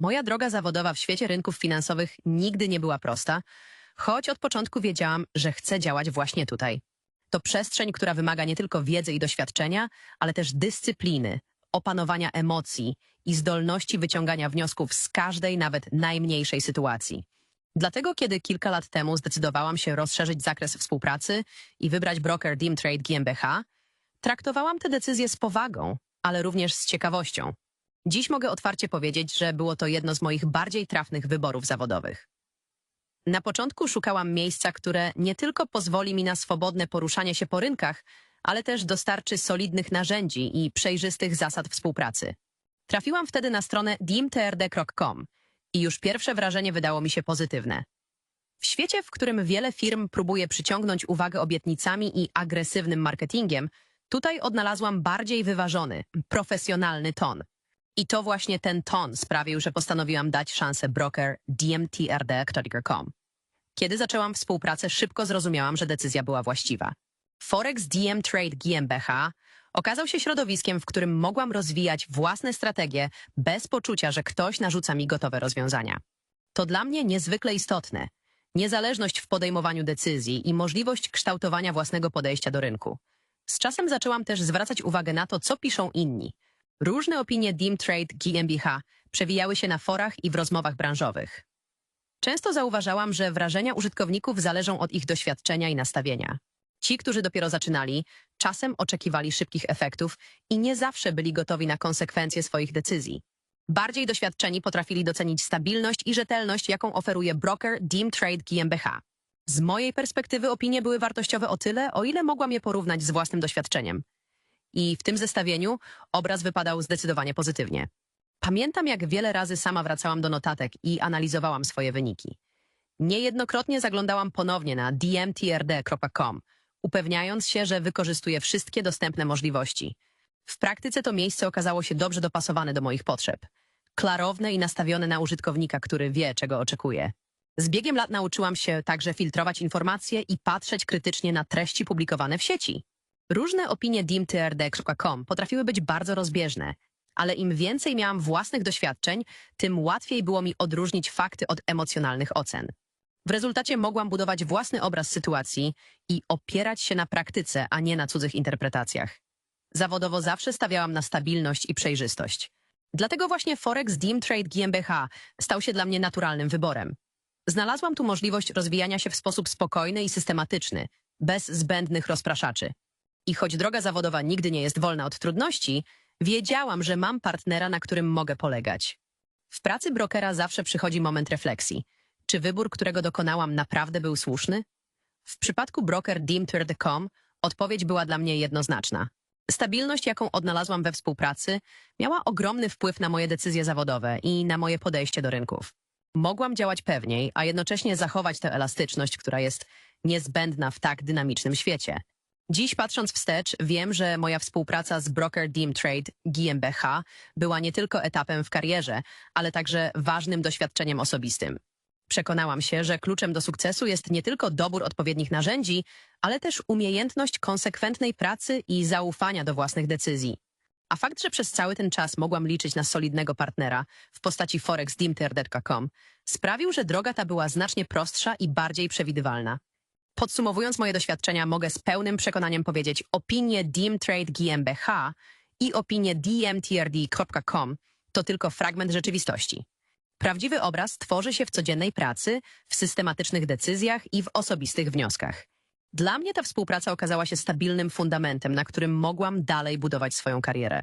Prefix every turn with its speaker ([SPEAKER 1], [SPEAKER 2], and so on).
[SPEAKER 1] Moja droga zawodowa w świecie rynków finansowych nigdy nie była prosta, choć od początku wiedziałam, że chcę działać właśnie tutaj. To przestrzeń, która wymaga nie tylko wiedzy i doświadczenia, ale też dyscypliny, opanowania emocji i zdolności wyciągania wniosków z każdej, nawet najmniejszej sytuacji. Dlatego, kiedy kilka lat temu zdecydowałam się rozszerzyć zakres współpracy i wybrać broker Dimtrade GmbH, traktowałam tę decyzję z powagą, ale również z ciekawością. Dziś mogę otwarcie powiedzieć, że było to jedno z moich bardziej trafnych wyborów zawodowych. Na początku szukałam miejsca, które nie tylko pozwoli mi na swobodne poruszanie się po rynkach, ale też dostarczy solidnych narzędzi i przejrzystych zasad współpracy. Trafiłam wtedy na stronę dimtrd.com i już pierwsze wrażenie wydało mi się pozytywne. W świecie, w którym wiele firm próbuje przyciągnąć uwagę obietnicami i agresywnym marketingiem, tutaj odnalazłam bardziej wyważony, profesjonalny ton. I to właśnie ten ton sprawił, że postanowiłam dać szansę broker dmtrd.com. Kiedy zaczęłam współpracę, szybko zrozumiałam, że decyzja była właściwa. Forex DM Trade GmbH okazał się środowiskiem, w którym mogłam rozwijać własne strategie bez poczucia, że ktoś narzuca mi gotowe rozwiązania. To dla mnie niezwykle istotne. Niezależność w podejmowaniu decyzji i możliwość kształtowania własnego podejścia do rynku. Z czasem zaczęłam też zwracać uwagę na to, co piszą inni. Różne opinie Dim Trade GmbH przewijały się na forach i w rozmowach branżowych. Często zauważałam, że wrażenia użytkowników zależą od ich doświadczenia i nastawienia. Ci, którzy dopiero zaczynali, czasem oczekiwali szybkich efektów i nie zawsze byli gotowi na konsekwencje swoich decyzji. Bardziej doświadczeni potrafili docenić stabilność i rzetelność, jaką oferuje broker Dim Trade GmbH. Z mojej perspektywy opinie były wartościowe o tyle, o ile mogłam je porównać z własnym doświadczeniem. I w tym zestawieniu obraz wypadał zdecydowanie pozytywnie. Pamiętam, jak wiele razy sama wracałam do notatek i analizowałam swoje wyniki. Niejednokrotnie zaglądałam ponownie na dmtrd.com, upewniając się, że wykorzystuję wszystkie dostępne możliwości. W praktyce to miejsce okazało się dobrze dopasowane do moich potrzeb. Klarowne i nastawione na użytkownika, który wie, czego oczekuje. Z biegiem lat nauczyłam się także filtrować informacje i patrzeć krytycznie na treści publikowane w sieci. Różne opinie dimtrd.com potrafiły być bardzo rozbieżne, ale im więcej miałam własnych doświadczeń, tym łatwiej było mi odróżnić fakty od emocjonalnych ocen. W rezultacie mogłam budować własny obraz sytuacji i opierać się na praktyce, a nie na cudzych interpretacjach. Zawodowo zawsze stawiałam na stabilność i przejrzystość. Dlatego właśnie Forex Dim Trade GmbH stał się dla mnie naturalnym wyborem. Znalazłam tu możliwość rozwijania się w sposób spokojny i systematyczny, bez zbędnych rozpraszaczy. I choć droga zawodowa nigdy nie jest wolna od trudności, wiedziałam, że mam partnera, na którym mogę polegać. W pracy brokera zawsze przychodzi moment refleksji. Czy wybór, którego dokonałam, naprawdę był słuszny? W przypadku broker Dimter.com odpowiedź była dla mnie jednoznaczna. Stabilność, jaką odnalazłam we współpracy, miała ogromny wpływ na moje decyzje zawodowe i na moje podejście do rynków. Mogłam działać pewniej, a jednocześnie zachować tę elastyczność, która jest niezbędna w tak dynamicznym świecie. Dziś patrząc wstecz, wiem, że moja współpraca z broker Dim Trade GmbH była nie tylko etapem w karierze, ale także ważnym doświadczeniem osobistym. Przekonałam się, że kluczem do sukcesu jest nie tylko dobór odpowiednich narzędzi, ale też umiejętność konsekwentnej pracy i zaufania do własnych decyzji. A fakt, że przez cały ten czas mogłam liczyć na solidnego partnera w postaci forexdimter.com sprawił, że droga ta była znacznie prostsza i bardziej przewidywalna. Podsumowując moje doświadczenia, mogę z pełnym przekonaniem powiedzieć, opinie Dimtrade GmbH i opinie dmtrd.com to tylko fragment rzeczywistości. Prawdziwy obraz tworzy się w codziennej pracy, w systematycznych decyzjach i w osobistych wnioskach. Dla mnie ta współpraca okazała się stabilnym fundamentem, na którym mogłam dalej budować swoją karierę.